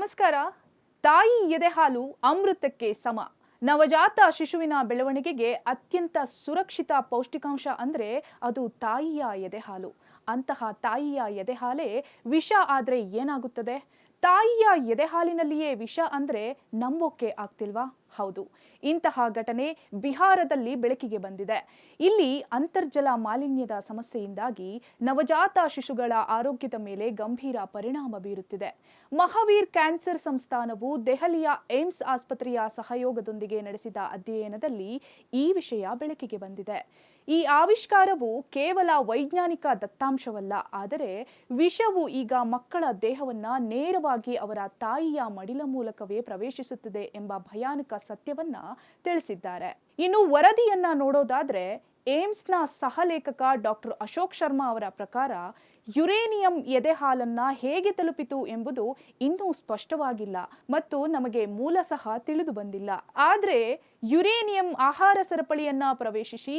ನಮಸ್ಕಾರ. ತಾಯಿ ಎದೆಹಾಲು ಅಮೃತಕ್ಕೆ ಸಮ. ನವಜಾತ ಶಿಶುವಿನ ಬೆಳವಣಿಗೆಗೆ ಅತ್ಯಂತ ಸುರಕ್ಷಿತ ಪೌಷ್ಟಿಕಾಂಶ ಅಂದರೆ ಅದು ತಾಯಿಯ ಎದೆಹಾಲು ಅಂತಹ ತಾಯಿಯ ಎದೆಹಾಲೇ ವಿಷ ಆದರೆ ಏನಾಗುತ್ತದೆ? ತಾಯಿಯ ಎದೆಹಾಲಿನಲ್ಲಿಯೇ ವಿಷ ಅಂದರೆ ನಂಬೋಕೆ ಆಗ್ತಿಲ್ವಾ? ಹೌದು. ಇಂತಹ ಘಟನೆ ಬಿಹಾರದಲ್ಲಿ ಬೆಳಕಿಗೆ ಬಂದಿದೆ. ಇಲ್ಲಿ ಅಂತರ್ಜಲ ಮಾಲಿನ್ಯದ ಸಮಸ್ಯೆಯಿಂದಾಗಿ ನವಜಾತ ಶಿಶುಗಳ ಆರೋಗ್ಯದ ಮೇಲೆ ಗಂಭೀರ ಪರಿಣಾಮ ಬೀರುತ್ತಿದೆ. ಮಹಾವೀರ್ ಕ್ಯಾನ್ಸರ್ ಸಂಸ್ಥಾನವು ದೆಹಲಿಯ ಏಮ್ಸ್ ಆಸ್ಪತ್ರೆಯ ಸಹಯೋಗದೊಂದಿಗೆ ನಡೆಸಿದ ಅಧ್ಯಯನದಲ್ಲಿ ಈ ವಿಷಯ ಬೆಳಕಿಗೆ ಬಂದಿದೆ. ಈ ಆವಿಷ್ಕಾರವು ಕೇವಲ ವೈಜ್ಞಾನಿಕ ದತ್ತಾಂಶವಲ್ಲ, ಆದರೆ ವಿಷವು ಈಗ ಮಕ್ಕಳ ದೇಹವನ್ನ ನೇರವಾಗಿ ಅವರ ತಾಯಿಯ ಮಡಿಲ ಮೂಲಕವೇ ಪ್ರವೇಶಿಸುತ್ತದೆ ಎಂಬ ಭಯಾನಕ ಸತ್ಯವನ್ನ ತಿಳಿಸಿದ್ದಾರೆ. ಇನ್ನು ವರದಿಯನ್ನ ನೋಡೋದಾದ್ರೆ ಏಮ್ಸ್ನ ಸಹಲೇಖಕ ಡಾಕ್ಟರ್ ಅಶೋಕ್ ಶರ್ಮಾ ಅವರ ಪ್ರಕಾರ ಯುರೇನಿಯಂ ಎದೆಹಾಲನ್ನ ಹೇಗೆ ತಲುಪಿತು ಎಂಬುದು ಇನ್ನೂ ಸ್ಪಷ್ಟವಾಗಿಲ್ಲ ಮತ್ತು ನಮಗೆ ಮೂಲ ಸಹ ತಿಳಿದು ಬಂದಿಲ್ಲ. ಆದರೆ ಯುರೇನಿಯಂ ಆಹಾರ ಸರಪಳಿಯನ್ನ ಪ್ರವೇಶಿಸಿ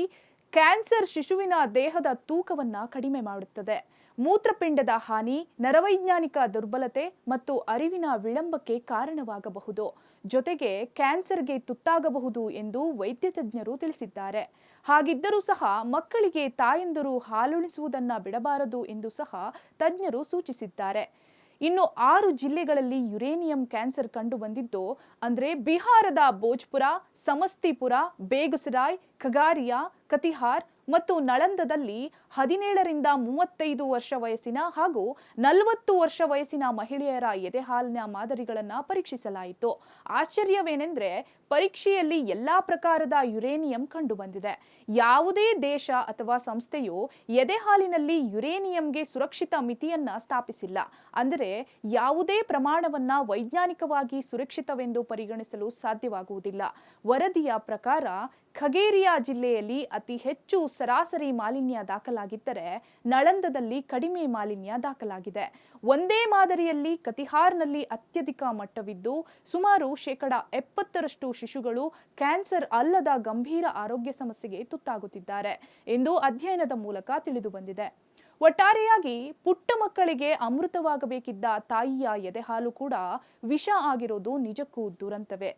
ಕ್ಯಾನ್ಸರ್ ಶಿಶುವಿನ ದೇಹದ ತೂಕವನ್ನ ಕಡಿಮೆ ಮಾಡುತ್ತದೆ. ಮೂತ್ರಪಿಂಡದ ಹಾನಿ, ನರವೈಜ್ಞಾನಿಕ ದುರ್ಬಲತೆ ಮತ್ತು ಅರಿವಿನ ವಿಳಂಬಕ್ಕೆ ಕಾರಣವಾಗಬಹುದು. ಜೊತೆಗೆ ಕ್ಯಾನ್ಸರ್ಗೆ ತುತ್ತಾಗಬಹುದು ಎಂದು ವೈದ್ಯ ತಜ್ಞರು ತಿಳಿಸಿದ್ದಾರೆ. ಹಾಗಿದ್ದರೂ ಸಹ ಮಕ್ಕಳಿಗೆ ತಾಯಂದಿರು ಹಾಲುಣಿಸುವುದನ್ನು ಬಿಡಬಾರದು ಎಂದು ಸಹ ತಜ್ಞರು ಸೂಚಿಸಿದ್ದಾರೆ. ಇನ್ನು ಆರು ಜಿಲ್ಲೆಗಳಲ್ಲಿ ಯುರೇನಿಯಂ ಕ್ಯಾನ್ಸರ್ ಕಂಡು ಬಂದಿದ್ದು ಅಂದ್ರೆ ಬಿಹಾರದ ಭೋಜ್ಪುರ, ಸಮಸ್ತಿಪುರ, ಬೇಗುಸರಾಯ್, ಖಗಾರಿಯಾ, ಕತಿಹಾರ್ ಮತ್ತು ನಳಂದದಲ್ಲಿ ಹದಿನೇಳರಿಂದ ಮೂವತ್ತೈದು ವರ್ಷ ವಯಸ್ಸಿನ ಹಾಗೂ ನಲವತ್ತು ವರ್ಷ ವಯಸ್ಸಿನ ಮಹಿಳೆಯರ ಎದೆಹಾಲಿನ ಮಾದರಿಗಳನ್ನು ಪರೀಕ್ಷಿಸಲಾಯಿತು. ಆಶ್ಚರ್ಯವೇನೆಂದರೆ ಪರೀಕ್ಷೆಯಲ್ಲಿ ಎಲ್ಲಾ ಪ್ರಕಾರದ ಯುರೇನಿಯಂ ಕಂಡುಬಂದಿದೆ. ಯಾವುದೇ ದೇಶ ಅಥವಾ ಸಂಸ್ಥೆಯು ಎದೆಹಾಲಿನಲ್ಲಿ ಯುರೇನಿಯಂಗೆ ಸುರಕ್ಷಿತ ಮಿತಿಯನ್ನ ಸ್ಥಾಪಿಸಿಲ್ಲ. ಅಂದರೆ ಯಾವುದೇ ಪ್ರಮಾಣವನ್ನ ವೈಜ್ಞಾನಿಕವಾಗಿ ಸುರಕ್ಷಿತವೆಂದು ಪರಿಗಣಿಸಲು ಸಾಧ್ಯವಾಗುವುದಿಲ್ಲ. ವರದಿಯ ಪ್ರಕಾರ ಖಗೇರಿಯಾ ಜಿಲ್ಲೆಯಲ್ಲಿ ಅತಿ ಹೆಚ್ಚು ಸರಾಸರಿ ಮಾಲಿನ್ಯ ದಾಖಲಾಗಿದ್ದರೆ ನಳಂದದಲ್ಲಿ ಕಡಿಮೆ ಮಾಲಿನ್ಯ ದಾಖಲಾಗಿದೆ. ಒಂದೇ ಮಾದರಿಯಲ್ಲಿ ಕತಿಹಾರ್ನಲ್ಲಿ ಅತ್ಯಧಿಕ ಮಟ್ಟವಿದ್ದು, ಸುಮಾರು ಶೇಕಡ ಎಪ್ಪತ್ತರಷ್ಟು ಶಿಶುಗಳು ಕ್ಯಾನ್ಸರ್ ಅಲ್ಲದ ಗಂಭೀರ ಆರೋಗ್ಯ ಸಮಸ್ಯೆಗೆ ತುತ್ತಾಗುತ್ತಿದ್ದಾರೆ ಎಂದು ಅಧ್ಯಯನದ ಮೂಲಕ ತಿಳಿದು ಬಂದಿದೆ ಒಟ್ಟಾರೆಯಾಗಿ ಪುಟ್ಟ ಮಕ್ಕಳಿಗೆ ಅಮೃತವಾಗಬೇಕಿದ್ದ ತಾಯಿಯ ಎದೆಹಾಲು ಕೂಡ ವಿಷ ಆಗಿರೋದು ನಿಜಕ್ಕೂ ದುರಂತವೇ.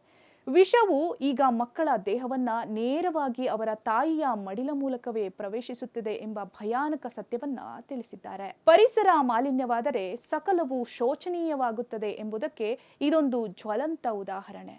ವಿಷವು ಈಗ ಮಕ್ಕಳ ದೇಹವನ್ನ ನೇರವಾಗಿ ಅವರ ತಾಯಿಯ ಮಡಿಲ ಮೂಲಕವೇ ಪ್ರವೇಶಿಸುತ್ತಿದೆ ಎಂಬ ಭಯಾನಕ ಸತ್ಯವನ್ನ ತಿಳಿಸಿದ್ದಾರೆ. ಪರಿಸರ ಮಾಲಿನ್ಯವಾದರೆ ಸಕಲವು ಶೋಚನೀಯವಾಗುತ್ತದೆ ಎಂಬುದಕ್ಕೆ ಇದೊಂದು ಜ್ವಲಂತ ಉದಾಹರಣೆ.